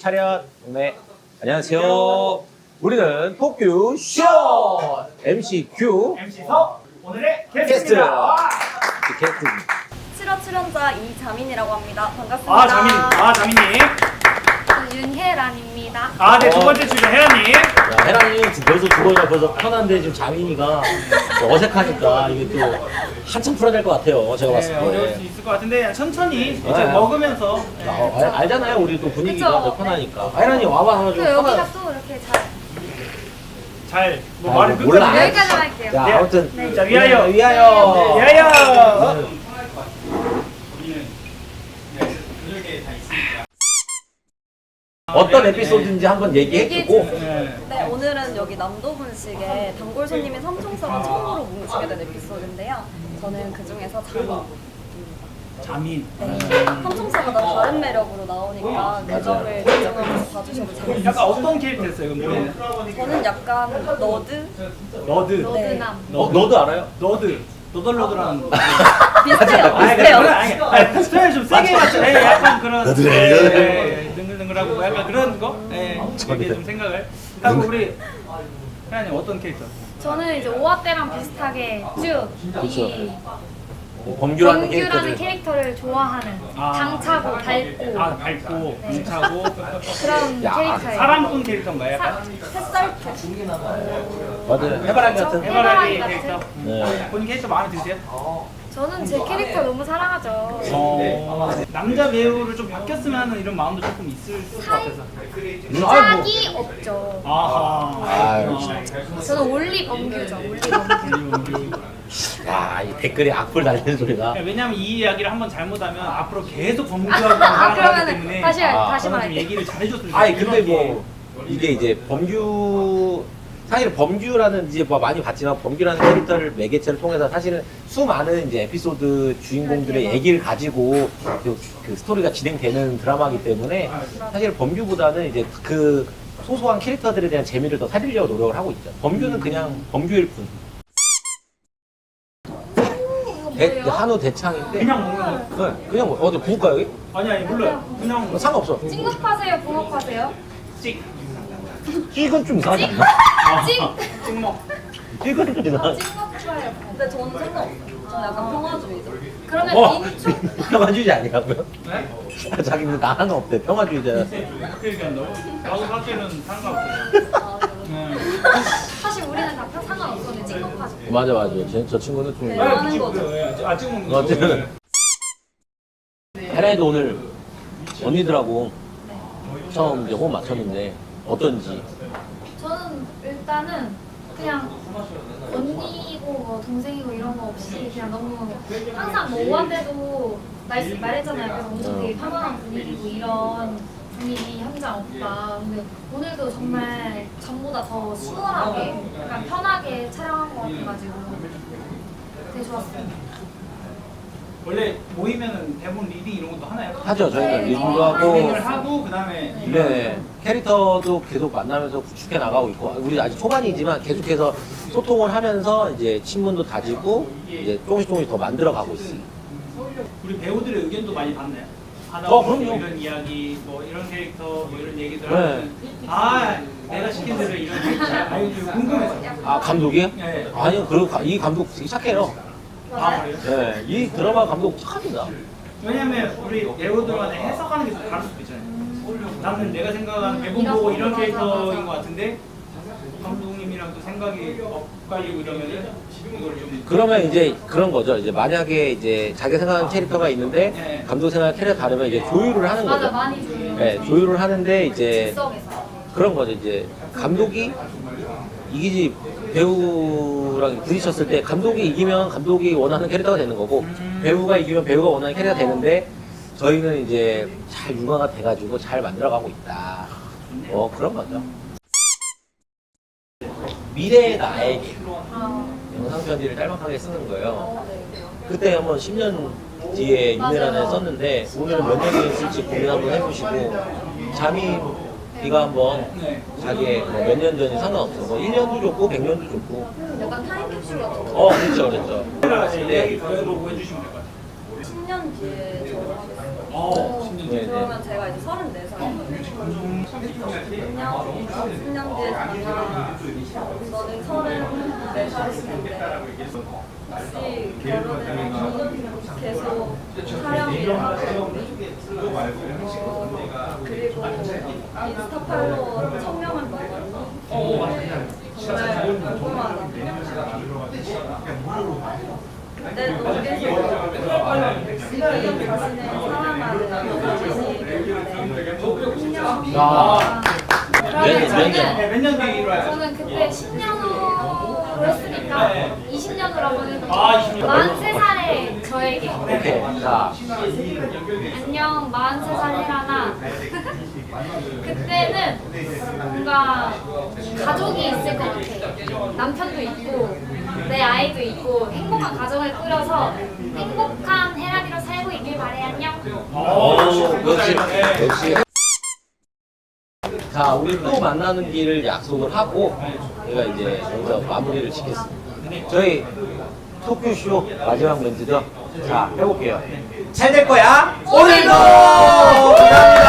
차렷 네 안녕하세요 우리는 토큐 쇼 MC 큐 MC 석 오늘의 게스트. 와! 게스트 7화 출연자 이자민이라고 합니다. 반갑습니다. 아 자민, 아 자민님, 윤혜란입니다. 아 네두 어. 번째 출연 혜연님. 야, 혜란이 벌써 두 번이나 벌써 편한데 지금 자민이가 어색하니까 이게 또 한참 풀어야 될 것 같아요 제가 네, 봤을 때 어려울 수 있을 것 같은데 천천히 이제 네. 먹으면서 네. 아, 알, 알잖아요 우리 또 분위기가 그쵸. 더 편하니까 혜란이 와봐 또 하나 여기가 또 이렇게 잘 잘뭐 아, 말을. 끝까지 여기까지 할게요. 자 네. 아무튼 네. 자 위하여 위하여 네, 위하여. 네. 어떤 에피소드인지 한번 얘기해주고 네. 네, 오늘은 여기 남도분식에 단골 손님인 삼총사가 처음으로 뭉치게 된 에피소드인데요. 저는 그 중에서 자민입니다. 자민. 네, 삼총사마다 다른 매력으로 나오니까 그 점을 집중하면서 봐주셔도 재밌어요. 약간 어떤 캐릭터였어요 그럼 본인은? 저는 약간 너드? 너드. 네. 너드남. 어, 너도 알아요? 너드. 너덜너덜한. 비슷해요. 아니, 비슷해요. 그런 아니, 아니, 스타일 좀 세게 맞죠. 예, 약간 그런. 예. 예, 능글능글하고 뭐 약간 그런 거. 예, 이렇게 좀 생각을. 하고 우리 혜연님 어떤 캐릭터? 저는 이제 오화 때랑 비슷하게 그렇죠. 쭉이 범규라는 정규라는 캐릭터를 캐릭터를 좋아하는 아. 당차고 밝고 아 밝고 네. 차고 그런 야, 캐릭터예요. 사랑꾼 캐릭터인가요? 약간? 햇살캐. 맞아요 해바라기 같은 해바라기 해바라기 캐릭터. 네. 본인 캐릭터 마음에 드세요? 저는 제 캐릭터 너무 사랑하죠. 어, 남자 배우를 좀 바뀌었으면 하는 이런 마음도 조금 있을 것 같아서. 음, 아이고 짝이 없죠. 아하. 아유, 저는 올리 범규죠. 올리 범규. 야이 댓글에 악플 달리는 소리가 왜냐면 이 이야기를 한번 잘못하면 앞으로 계속 범규하고 아 살아가기 그러면 때문에 다시 할- 아, 다시 저는 좀 말할게요. 얘기를 잘해줬으면 아니 좋겠어요. 근데 뭐 이게 이제 범규 사실 범규라는 이제 뭐 많이 봤지만 범규라는 캐릭터를 매개체를 통해서 사실은 수많은 이제 에피소드 주인공들의 얘기를 가지고 그, 그 스토리가 진행되는 드라마이기 때문에 사실 범규보다는 이제 그 소소한 캐릭터들에 대한 재미를 더 살리려고 노력을 하고 있죠. 범규는 그냥 범규일 뿐. 대- 한우 대창인데 그냥 먹는 거. 네, 그냥 뭐 어디 구울까요 여기? 아니 아니 몰라요. 그냥 뭐 상관없어. 찡긋하세요? 붕어파세요? 찍. 찌은 좀 이상하지 않나? 찡! 찍먹. 찌은 좀 이상하지 찡긋해요. 근데 저는 상관없어요. 저는 약간 평화주의자. 그러면 어? 인초 평화주의자 아니라고요? 네? 아, 자기는 나는 없대 평화주의자 그렇게 얘기한다고? 나도 사실은 상관없어요. 아, 네. 사실 우리는 다 상관없었는데 찡긋하죠. 맞아 맞아 저, 저 친구는 좀 네. 아, 하는 거죠. 그래. 아, 찍어 먹는 거. 어쨌든 헤라이도 오늘 언니들하고 처음 이제 호흡 맞췄는데 어떤지 저는 일단은 그냥 언니고 뭐 동생이고 이런 거 없이 그냥 너무 항상 뭐 오한데도 말, 말했잖아요. 그래서 엄청 되게 편안한 분위기고 이런 분위기 현장 없다. 근데 오늘도 정말 전보다 더 수월하게 약간 편하게 촬영한 것 같아가지고 되게 좋았어요. 원래 모이면은 대본 리딩 이런 것도 하나요? 하죠 저희가 네, 리뷰도 하고 리딩을 하고 그다음에 네 캐릭터도 계속 만나면서 구축해 나가고 있고 우리 아직 초반이지만 계속해서 소통을 하면서 이제 친분도 다지고 이제 조금씩 조금씩 더 만들어 가고 있습니다. 우리 배우들의 의견도 많이 받나요? 하다 어, 보면 그럼요. 이런 이야기, 뭐 이런 캐릭터, 뭐 이런 얘기들 네. 하면 아 내가 시킨 대로 이런 아니 좀 궁금해서 아 감독이요? 네. 아니요 그리고 가- 이 감독 되게 착해요. 아 그래요? 네, 이 드라마 감독 착합니다. 왜냐면 우리 배우들마다 해석하는 게 좀 다를 수도 있잖아요. 나는 내가 생각하는 대본 보고 이런 캐릭터인. 것 같은데 생각이 엇갈리고 이러면은 이걸 좀 그러면 이제 그런 거죠. 이제 만약에 이제 자기가 생각하는 캐릭터가 있는데 네. 감독 생각하는 캐릭터 다르면 이제 조율을 하는 맞아 거죠. 많이 줘요. 네, 조율을 하는데 이제 즉석에서. 그런 거죠. 이제 감독이 이기지 배우랑 부딪혔을 때 감독이 이기면 감독이 원하는 캐릭터가 되는 거고 배우가 이기면 배우가 원하는 캐릭터가 되는데 저희는 이제 잘 융화가 돼가지고 잘 만들어가고 있다. 뭐 그런 거죠. 미래의 나에게 아, 영상 편지를 짤막하게 쓰는 거예요. 어, 네. 그때 한번 10년 뒤에 맞아요. 썼는데 오늘은 몇 년이 있을지 고민 한번 해보시고 잠이 네가 한번 네. 자기의 뭐몇년 전이 상관없어. 뭐 1년도 좋고 100년도 좋고. 약간 타임캡슐 같은 거. 어, 그렇죠, 그렇죠. 제가 이제 이야기 네. 들어보고 해주시면 될 것 같아요. 10년 뒤에 저를 하겠어요. 어, 10년 네, 네. 그러면 제가 이제 34살. 10년, 10년 뒤에 자기가 너는 서른 네 살일 텐데 혹시 결혼해서 계속 촬영을 하고 어, 그리고 인스타 팔로워 1000명을 넘었니? 정말 궁금하다 그때 너 계속 지금 자신을 사랑하는 야. 몇, 몇 저는 년? 네, 몇년 뒤에 이뤄야 저는 그때 10년으로 했으니까 20년으로 하면 아, 20년. 43살의 저에게 오케이. 자, 안녕 43살 혜란아 그때는 뭔가 가족이 있을 것 같아 남편도 있고 내 아이도 있고 행복한 가정을 꾸려서 행복한 혜란이로 살고 있길 바래 안녕 오, 역시, 역시. 자, 우리 또 만나는 길을 약속을 하고, 제가 이제 여기서 마무리를 짓겠습니다. 저희 토크쇼 마지막 멘트죠? 자, 해볼게요. 잘 될 거야. 오늘도! 감사합니다.